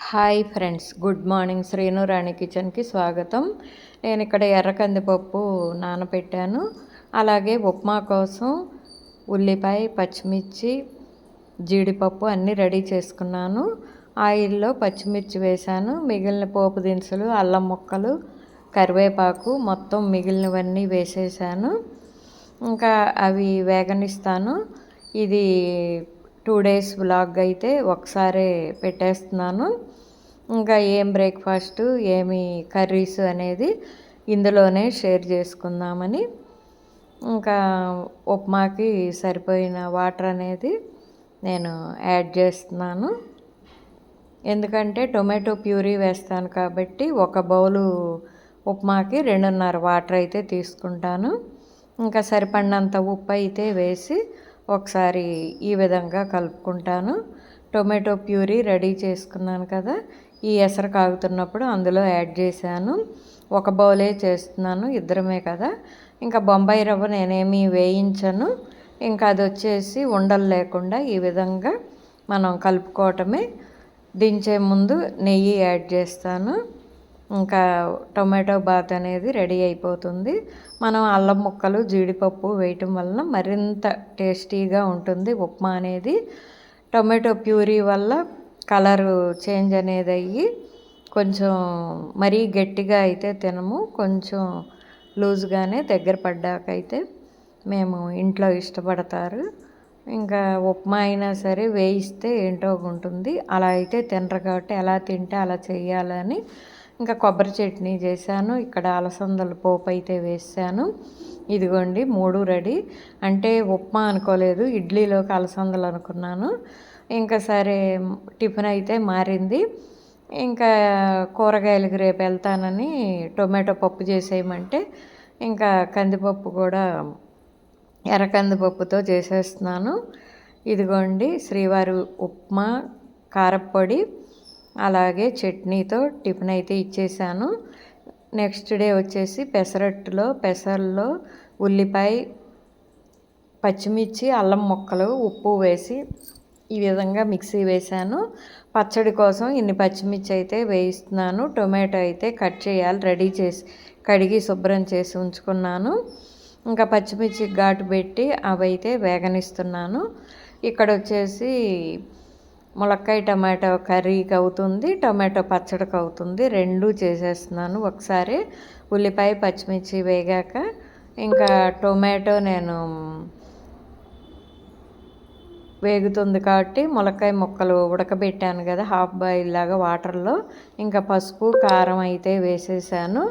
Hi friends good morning. Srinu Rani కిచెన్కి స్వాగతం. నేను ఇక్కడ ఎర్ర కందిపప్పు నానబెట్టాను అలాగే ఉప్మా కోసం ఉల్లిపాయ పచ్చిమిర్చి జీడిపప్పు అన్నీ రెడీ చేసుకున్నాను. ఆయిల్లో పచ్చిమిర్చి వేశాను. మిగిలిన పోపు దినుసులు అల్లం ముక్కలు కరివేపాకు మొత్తం మిగిలినవన్నీ వేసేసాను. ఇంకా అవి వేగనిస్తాను. ఇది టూ డేస్ బ్లాగ్ అయితే ఒకసారి పెట్టేస్తున్నాను. ఇంకా ఏం బ్రేక్ఫాస్ట్ ఏమి కర్రీస్ అనేది ఇందులోనే షేర్ చేసుకుందామని. ఇంకా ఉప్మాకి సరిపోయిన వాటర్ అనేది నేను యాడ్ చేస్తున్నాను. ఎందుకంటే టొమాటో ప్యూరీ వేస్తాను కాబట్టి ఒక బౌలు ఉప్మాకి రెండున్నర వాటర్ అయితే తీసుకుంటాను. ఇంకా సరిపడినంత ఉప్పు అయితే వేసి ఒకసారి ఈ విధంగా కలుపుకుంటాను. టొమాటో ప్యూరీ రెడీ చేసుకున్నాను కదా ఈ ఎసరు కాగుతున్నప్పుడు అందులో యాడ్ చేశాను. ఒక బౌలే చేస్తున్నాను ఇద్దరమే కదా. ఇంకా బొంబాయి రవ్వ నేనేమి వేయించను. ఇంకా అది వచ్చేసి ఉండలు లేకుండా ఈ విధంగా మనం కలుపుకోవటమే. దించే ముందు నెయ్యి యాడ్ చేస్తాను. ఇంకా టొమాటో బాత్ అనేది రెడీ అయిపోతుంది. మనం అల్లం ముక్కలు జీడిపప్పు వేయటం వలన మరింత టేస్టీగా ఉంటుంది ఉప్మా అనేది. టొమాటో ప్యూరీ వల్ల కలరు చేంజ్ అనేది అయ్యి కొంచెం మరీ గట్టిగా అయితే తినము. కొంచెం లూజ్గానే దగ్గర పడ్డాకైతే మేము ఇంట్లో ఇష్టపడతారు. ఇంకా ఉప్మా అయినా సరే వేయిస్తే ఏంటో ఉంటుంది అలా అయితే తినరు కాబట్టి ఎలా తింటే అలా చేయాలని ఇంకా కొబ్బరి చట్నీ చేశాను. ఇక్కడ అలసందల పోపు అయితే వేసాను. ఇదిగోండి మూడు రెడీ. అంటే ఉప్మా అనుకోలేదు ఇడ్లీలోకి అలసందలు అనుకున్నాను. ఇంకా సరే టిఫిన్ అయితే మారింది. ఇంకా కూరగాయలకి రేపు వెళ్తానని టొమాటో పప్పు చేసేయమంటే ఇంకా కందిపప్పు కూడా ఎర్ర కందిపప్పుతో చేసేస్తున్నాను. ఇదిగోండి శ్రీవారి ఉప్మా కారప్పొడి అలాగే చట్నీతో టిఫిన్ అయితే ఇచ్చేసాను నెక్స్ట్ డే వచ్చేసి పెసరట్టులో పెసర్లో ఉల్లిపాయ పచ్చిమిర్చి అల్లం ముక్కలు ఉప్పు వేసి ఈ విధంగా మిక్సీ వేసాను పచ్చడి కోసం ఇన్ని పచ్చిమిర్చి అయితే వేయిస్తున్నాను. టొమాటో అయితే కట్ చేయాలి రెడీ చేసి కడిగి శుభ్రం చేసి ఉంచుకున్నాను. ఇంకా పచ్చిమిర్చి ఘాటు పెట్టి అవి అయితే వేగనిస్తున్నాను. ఇక్కడ వచ్చేసి ములక్కాయ టమాటో కర్రీకి అవుతుంది టమాటో పచ్చడికి అవుతుంది. రెండు చేసేస్తున్నాను ఒకసారి. ఉల్లిపాయ పచ్చిమిర్చి వేగాక. ఇంకా టొమాటో నేను వేగుతుంది కాబట్టి ములక్కాయ ముక్కలు ఉడకబెట్టాను కదా హాఫ్ బాయిల్ లాగా వాటర్లో. ఇంకా పసుపు కారం అయితే వేసేసాను.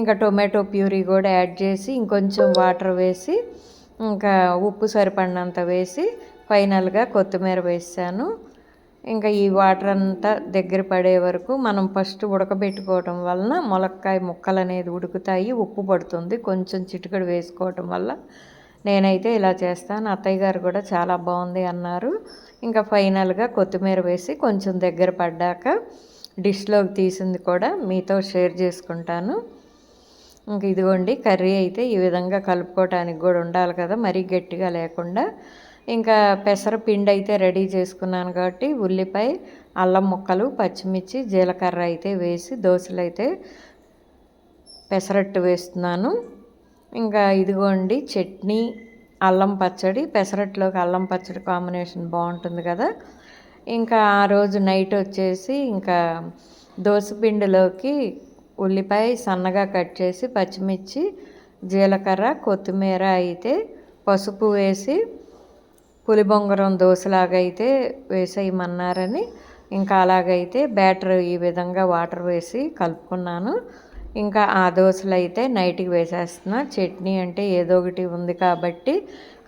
ఇంకా టొమాటో ప్యూరీ కూడా యాడ్ చేసి ఇంకొంచెం వాటర్ వేసి ఇంకా ఉప్పు సరిపడినంత వేసి ఫైనల్గా కొత్తిమీర వేసాను. ఇంకా ఈ వాటర్ అంతా దగ్గర పడే వరకు మనం ఫస్ట్ ఉడకబెట్టుకోవటం వలన ములక్కాయ ముక్కలు అనేది ఉడుకుతాయి ఉప్పు పడుతుంది. కొంచెం చిటికడు వేసుకోవటం వల్ల నేనైతే ఇలా చేస్తాను. అత్తయ్య గారు కూడా చాలా బాగుంది అన్నారు. ఇంకా ఫైనల్గా కొత్తిమీర వేసి కొంచెం దగ్గర పడ్డాక డిష్లోకి తీసింది కూడా మీతో షేర్ చేసుకుంటాను. ఇంక ఇదిగోండి కర్రీ అయితే ఈ విధంగా కలుపుకోవటానికి కూడా ఉండాలి కదా మరీ గట్టిగా లేకుండా. ఇంకా పెసర పిండి అయితే రెడీ చేసుకున్నాను కాబట్టి ఉల్లిపాయ అల్లం ముక్కలు పచ్చిమిర్చి జీలకర్ర అయితే వేసి దోశలు అయితే పెసరట్టు వేస్తున్నాను. ఇంకా ఇదిగోండి చట్నీ అల్లం పచ్చడి పెసరట్లోకి అల్లం పచ్చడి కాంబినేషన్ బాగుంటుంది కదా. ఇంకా ఆ రోజు నైట్ వచ్చేసి ఇంకా దోసపిండిలోకి ఉల్లిపాయ సన్నగా కట్ చేసి పచ్చిమిర్చి జీలకర్ర కొత్తిమీర అయితే పసుపు వేసి పులిబొంగరం దోశలాగా అయితే వేసేయమన్నారని. ఇంకా అలాగైతే బ్యాటర్ ఈ విధంగా వాటర్ వేసి కలుపుకున్నాను. ఇంకా ఆ దోశలు అయితే నైట్కి వేసేస్తున్నా. చట్నీ అంటే ఏదో ఒకటి ఉంది కాబట్టి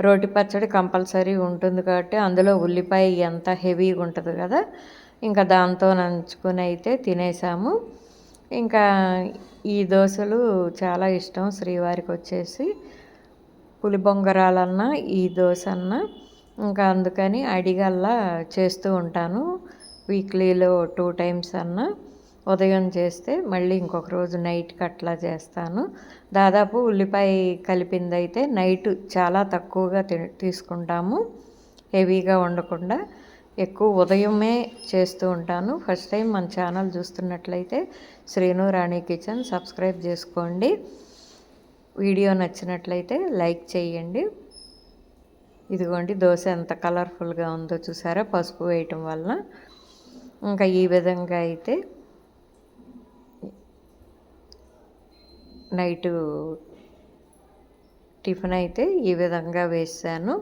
రోటి పచ్చడి కంపల్సరీ ఉంటుంది కాబట్టి అందులో ఉల్లిపాయ ఎంత హెవీగా ఉంటుంది కదా ఇంకా దాంతో నంచుకొని అయితే తినేసాము. ఇంకా ఈ దోశలు చాలా ఇష్టం శ్రీవారికి వచ్చేసి. పులిబొంగరాలన్నా ఈ దోశ అన్న ఇంకా అందుకని అడిగల్లా చేస్తూ ఉంటాను. వీక్లీలో టూ టైమ్స్ అన్నా. ఉదయం చేస్తే మళ్ళీ ఇంకొక రోజు నైట్కి అట్లా చేస్తాను. దాదాపు ఉల్లిపాయ కలిపింది అయితే నైట్ చాలా తక్కువగా తీసుకుంటాము. హెవీగా ఉండకుండా ఎక్కువ ఉదయమే చేస్తూ ఉంటాను. ఫస్ట్ టైం మన ఛానల్ చూస్తున్నట్లయితే శ్రీను రాణి కిచెన్ సబ్స్క్రైబ్ చేసుకోండి. వీడియో నచ్చినట్లయితే లైక్ చేయండి. ఇదిగోండి దోశ ఎంత కలర్ఫుల్గా ఉందో చూసారా? పసుపు వేయటం వలన. ఇంకా ఈ విధంగా అయితే నైటు టిఫిన్ అయితే ఈ విధంగా వేసాను.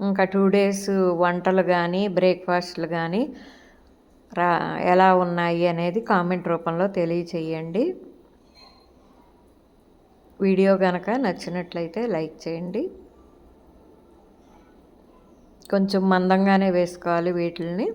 ఇంకా టూ డేస్ వంటలు కానీ బ్రేక్ఫాస్ట్లు కానీ రా ఎలా ఉన్నాయి అనేది కామెంట్ రూపంలో తెలియచేయండి. వీడియో కనుక నచ్చినట్లయితే లైక్ చేయండి. కొంచెం మందంగానే వేసుకోవాలి వీటిని